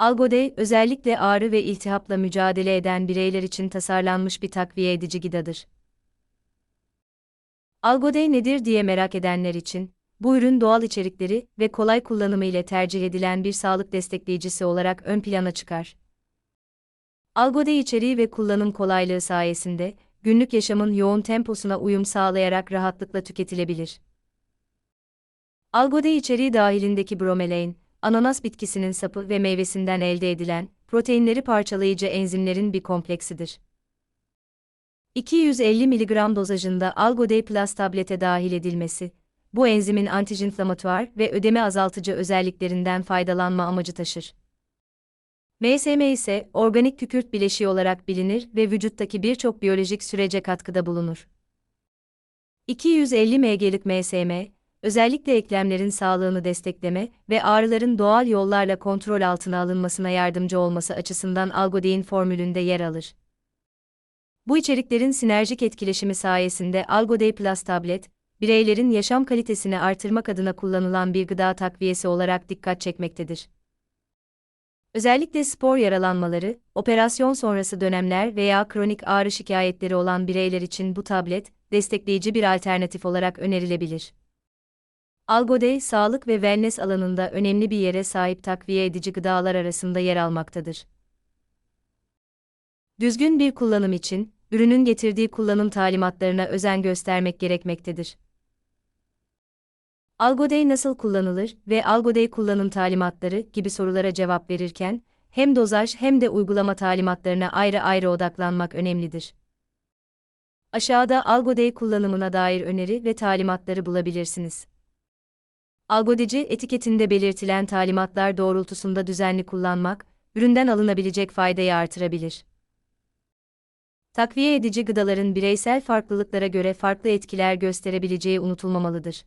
Algodey, özellikle ağrı ve iltihapla mücadele eden bireyler için tasarlanmış bir takviye edici gidadır. Algodey nedir diye merak edenler için, bu ürün doğal içerikleri ve kolay kullanımı ile tercih edilen bir sağlık destekleyicisi olarak ön plana çıkar. Algodey içeriği ve kullanım kolaylığı sayesinde, günlük yaşamın yoğun temposuna uyum sağlayarak rahatlıkla tüketilebilir. Algodey içeriği dahilindeki bromelain, ananas bitkisinin sapı ve meyvesinden elde edilen, proteinleri parçalayıcı enzimlerin bir kompleksidir. 250 mg dozajında Algodey Plus tablete dahil edilmesi, bu enzimin antijinflamatuar ve ödeme azaltıcı özelliklerinden faydalanma amacı taşır. MSM ise organik kükürt bileşiği olarak bilinir ve vücuttaki birçok biyolojik sürece katkıda bulunur. 250 mg'lik MSM, özellikle eklemlerin sağlığını destekleme ve ağrıların doğal yollarla kontrol altına alınmasına yardımcı olması açısından Algodein formülünde yer alır. Bu içeriklerin sinerjik etkileşimi sayesinde Algodey Plus tablet, bireylerin yaşam kalitesini artırmak adına kullanılan bir gıda takviyesi olarak dikkat çekmektedir. Özellikle spor yaralanmaları, operasyon sonrası dönemler veya kronik ağrı şikayetleri olan bireyler için bu tablet, destekleyici bir alternatif olarak önerilebilir. Algodey, sağlık ve wellness alanında önemli bir yere sahip takviye edici gıdalar arasında yer almaktadır. Düzgün bir kullanım için, ürünün getirdiği kullanım talimatlarına özen göstermek gerekmektedir. Algodey nasıl kullanılır ve Algodey kullanım talimatları gibi sorulara cevap verirken, hem dozaj hem de uygulama talimatlarına ayrı ayrı odaklanmak önemlidir. Aşağıda Algodey kullanımına dair öneri ve talimatları bulabilirsiniz. Algodeci etiketinde belirtilen talimatlar doğrultusunda düzenli kullanmak, üründen alınabilecek faydayı artırabilir. Takviye edici gıdaların bireysel farklılıklara göre farklı etkiler gösterebileceği unutulmamalıdır.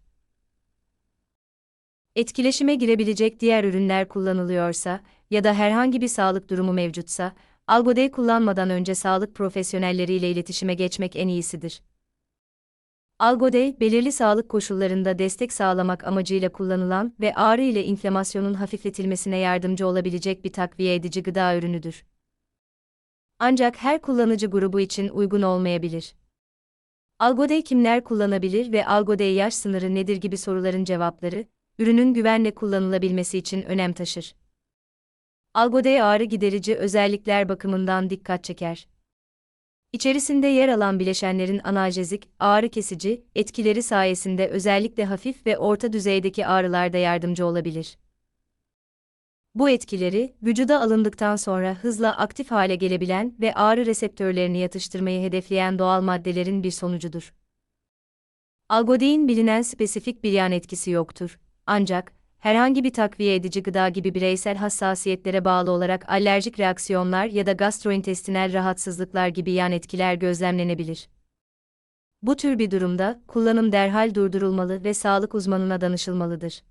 Etkileşime girebilecek diğer ürünler kullanılıyorsa ya da herhangi bir sağlık durumu mevcutsa, Algodey kullanmadan önce sağlık profesyonelleriyle iletişime geçmek en iyisidir. Algodey, belirli sağlık koşullarında destek sağlamak amacıyla kullanılan ve ağrı ile inflamasyonun hafifletilmesine yardımcı olabilecek bir takviye edici gıda ürünüdür. Ancak her kullanıcı grubu için uygun olmayabilir. Algodey kimler kullanabilir ve Algodey yaş sınırı nedir gibi soruların cevapları, ürünün güvenle kullanılabilmesi için önem taşır. Algodey ağrı giderici özellikler bakımından dikkat çeker. İçerisinde yer alan bileşenlerin analjezik, ağrı kesici etkileri sayesinde özellikle hafif ve orta düzeydeki ağrılarda yardımcı olabilir. Bu etkileri, vücuda alındıktan sonra hızla aktif hale gelebilen ve ağrı reseptörlerini yatıştırmayı hedefleyen doğal maddelerin bir sonucudur. Algodein bilinen spesifik bir yan etkisi yoktur. Ancak, herhangi bir takviye edici gıda gibi bireysel hassasiyetlere bağlı olarak alerjik reaksiyonlar ya da gastrointestinal rahatsızlıklar gibi yan etkiler gözlemlenebilir. Bu tür bir durumda, kullanım derhal durdurulmalı ve sağlık uzmanına danışılmalıdır.